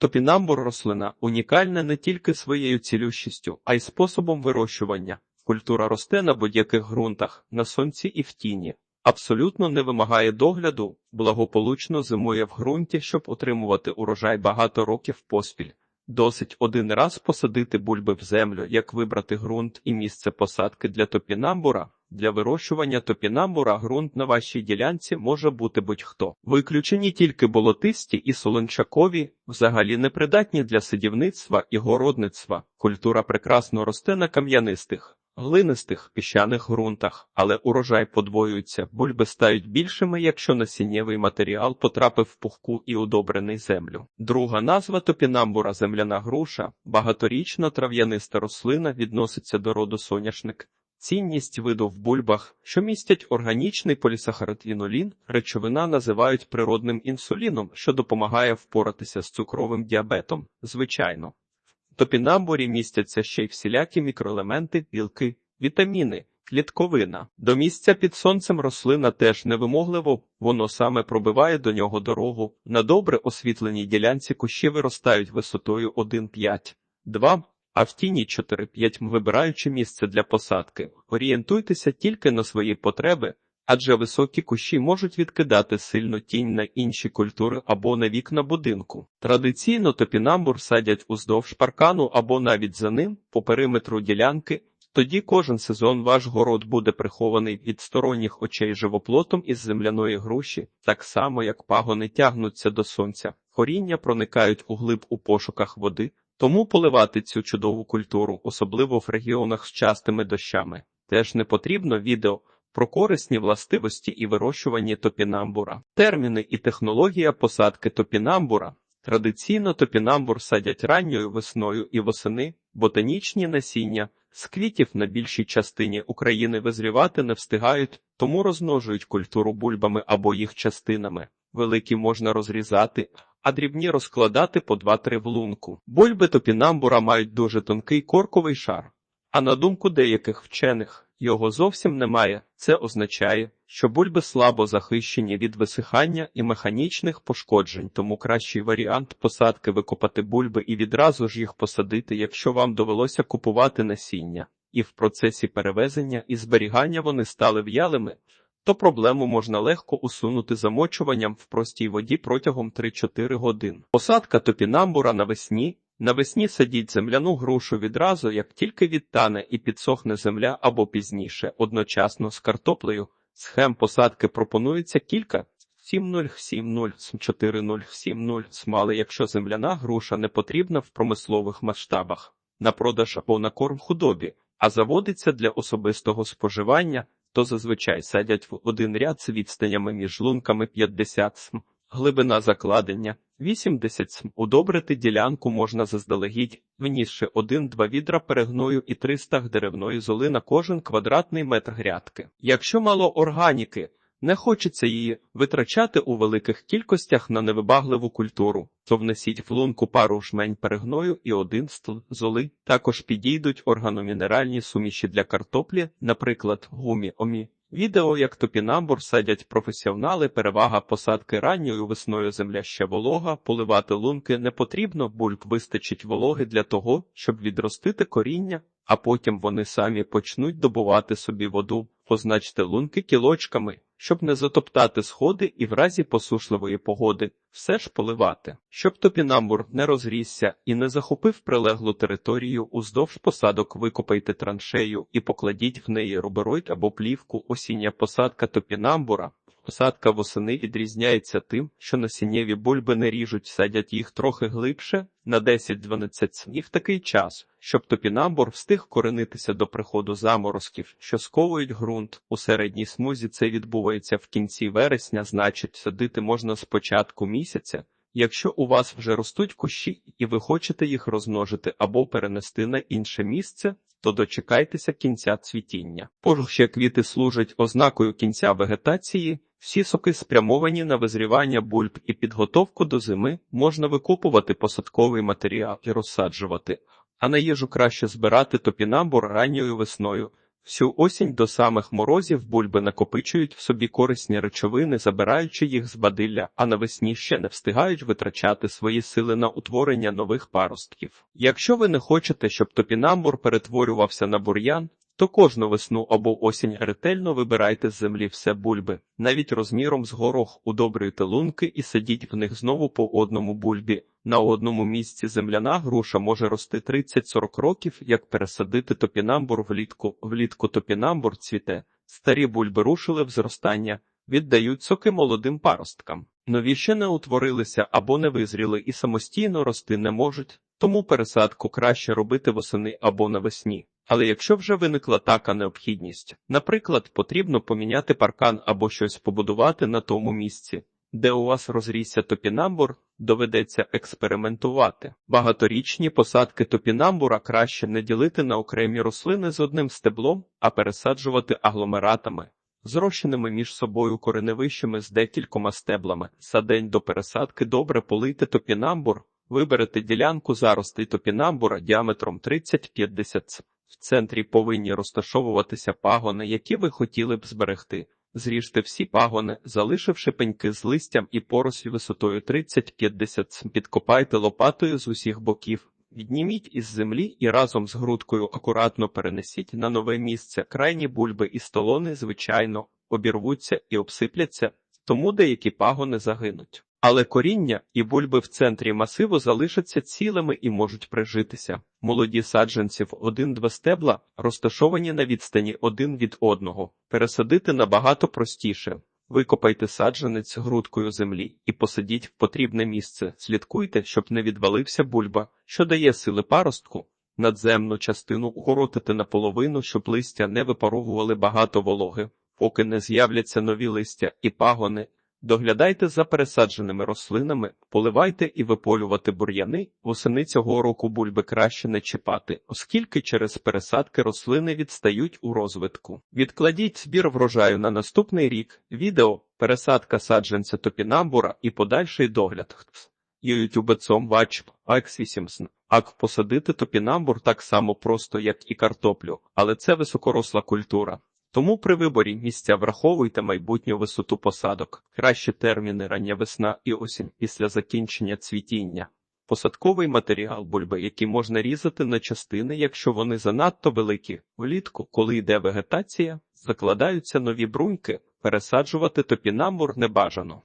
Топінамбур рослина унікальна не тільки своєю цілющістю, а й способом вирощування. Культура росте на будь-яких ґрунтах, на сонці і в тіні. Абсолютно не вимагає догляду, благополучно зимує в ґрунті, щоб отримувати урожай багато років поспіль. Досить один раз посадити бульби в землю, як вибрати ґрунт і місце посадки для топінамбура. Для вирощування топінамбура ґрунт на вашій ділянці може бути будь-хто. Виключені тільки болотисті і солончакові, взагалі непридатні для сидівництва і городництва. Культура прекрасно росте на кам'янистих, глинистих піщаних ґрунтах, але урожай подвоюється, бульби стають більшими, якщо насіннєвий матеріал потрапив в пухку і удобрений землю. Друга назва топінамбура земляна груша, багаторічна трав'яниста рослина відноситься до роду соняшник. Цінність виду в бульбах, що містять органічний полісахарид-інулін, речовина називають природним інсуліном, що допомагає впоратися з цукровим діабетом. Звичайно, в топінамбурі містяться ще й всілякі мікроелементи, білки, вітаміни, клітковина. До місця під сонцем рослина теж невимогливо, воно саме пробиває до нього дорогу. На добре освітленій ділянці кущі виростають висотою 1,5-2 а в тіні 4-5 вибираючи місце для посадки, орієнтуйтеся тільки на свої потреби, адже високі кущі можуть відкидати сильну тінь на інші культури або на вікна будинку. Традиційно топінамбур садять уздовж паркану або навіть за ним по периметру ділянки. Тоді кожен сезон ваш город буде прихований від сторонніх очей живоплотом із земляної груші, так само як пагони тягнуться до сонця, коріння проникають у глиб у пошуках води, тому поливати цю чудову культуру, особливо в регіонах з частими дощами, теж не потрібно відео про корисні властивості і вирощування топінамбура. Терміни і технологія посадки топінамбура. Традиційно топінамбур садять ранньою весною і восени, ботанічні насіння. З квітів на більшій частині України визрівати не встигають, тому розмножують культуру бульбами або їх частинами. Великі можна розрізати, а дрібні розкладати по 2-3 в лунку. Бульби топінамбура мають дуже тонкий корковий шар, а на думку деяких вчених, його зовсім немає. Це означає, що бульби слабо захищені від висихання і механічних пошкоджень, тому кращий варіант посадки викопати бульби і відразу ж їх посадити, якщо вам довелося купувати насіння, і в процесі перевезення і зберігання вони стали в'ялими то проблему можна легко усунути замочуванням в простій воді протягом 3-4 годин. Посадка топінамбура навесні. Навесні садіть земляну грушу відразу, як тільки відтане і підсохне земля або пізніше, одночасно з картоплею. Схем посадки пропонується кілька. 7.070, 4.070 смали, якщо земляна груша не потрібна в промислових масштабах, на продаж або на корм худобі, а заводиться для особистого споживання, то зазвичай садять в один ряд з відстанями між лунками 50 см, глибина закладення 80 см. Удобрити ділянку можна заздалегідь, внісши 1-2 відра перегною і 300 деревної золи на кожен квадратний метр грядки. Якщо мало органіки, не хочеться її витрачати у великих кількостях на невибагливу культуру, то внесіть в лунку пару жмень перегною і один стл золи. Також підійдуть органомінеральні суміші для картоплі, наприклад, гумі омі. Відео, як топінамбур садять професіонали, перевага посадки ранньою весною земля ще волога, поливати лунки не потрібно, бульб вистачить вологи для того, щоб відростити коріння, а потім вони самі почнуть добувати собі воду, позначте лунки кілочками щоб не затоптати сходи і в разі посушливої погоди все ж поливати, щоб топінамбур не розрісся і не захопив прилеглу територію, уздовж посадок викопайте траншею і покладіть в неї рубероїд або плівку осіння посадка топінамбура. Посадка восени відрізняється тим, що насіннєві бульби не ріжуть, садять їх трохи глибше на 10-12 см. в такий час, щоб топінамбур встиг коренитися до приходу заморозків, що сковують ґрунт. У середній смузі це відбувається в кінці вересня, значить, садити можна з початку місяця. Якщо у вас вже ростуть кущі і ви хочете їх розмножити або перенести на інше місце, то дочекайтеся кінця цвітіння. Пожухші квіти служать ознакою кінця вегетації. Всі соки спрямовані на визрівання бульб і підготовку до зими можна викопувати посадковий матеріал і розсаджувати, а на їжу краще збирати топінамбур ранньою весною. Всю осінь до самих морозів бульби накопичують в собі корисні речовини, забираючи їх з бадилля, а навесні ще не встигають витрачати свої сили на утворення нових паростків. Якщо ви не хочете, щоб топінамбур перетворювався на бур'ян, то кожну весну або осінь ретельно вибирайте з землі все бульби, навіть розміром з горох удобрюйте лунки і садіть в них знову по одному бульбі. На одному місці земляна груша може рости 30-40 років, як пересадити топінамбур влітку. Влітку топінамбур цвіте, старі бульби рушили в зростання, віддають соки молодим паросткам. Нові ще не утворилися або не визріли і самостійно рости не можуть, тому пересадку краще робити восени або навесні. Але якщо вже виникла така необхідність, наприклад, потрібно поміняти паркан або щось побудувати на тому місці, де у вас розрісся топінамбур, доведеться експериментувати. Багаторічні посадки топінамбура краще не ділити на окремі рослини з одним стеблом, а пересаджувати агломератами, зрощеними між собою кореневищами з декількома стеблами. За день до пересадки добре полийте топінамбур, виберете ділянку заростей топінамбура діаметром 30-50 ц. В центрі повинні розташовуватися пагони, які ви хотіли б зберегти. Зріжте всі пагони, залишивши пеньки з листям і порослі висотою 30-50 см. Підкопайте лопатою з усіх боків. Відніміть із землі і разом з грудкою акуратно перенесіть на нове місце. Крайні бульби і столони, звичайно, обірвуться і обсипляться, тому деякі пагони загинуть. Але коріння і бульби в центрі масиву залишаться цілими і можуть прижитися. Молоді саджанці в один-два стебла розташовані на відстані один від одного. Пересадити набагато простіше. Викопайте саджанець грудкою землі і посадіть в потрібне місце. Слідкуйте, щоб не відвалився бульба, що дає сили паростку. Надземну частину укоротити наполовину, щоб листя не випаровували багато вологи, поки не з'являться нові листя і пагони. Доглядайте за пересадженими рослинами, поливайте і виполювати бур'яни. Восени цього року бульби краще не чіпати, оскільки через пересадки рослини відстають у розвитку. Відкладіть збір врожаю на наступний рік. Відео пересадка саджанця топінамбура і подальший догляд. Ютубецом вач Акс 8 Ак посадити топінамбур так само просто, як і картоплю, але це високоросла культура. Тому при виборі місця враховуйте майбутню висоту посадок, кращі терміни рання весна і осінь після закінчення цвітіння. Посадковий матеріал бульби, який можна різати на частини, якщо вони занадто великі. Влітку, коли йде вегетація, закладаються нові бруньки, пересаджувати топінамбур не бажано.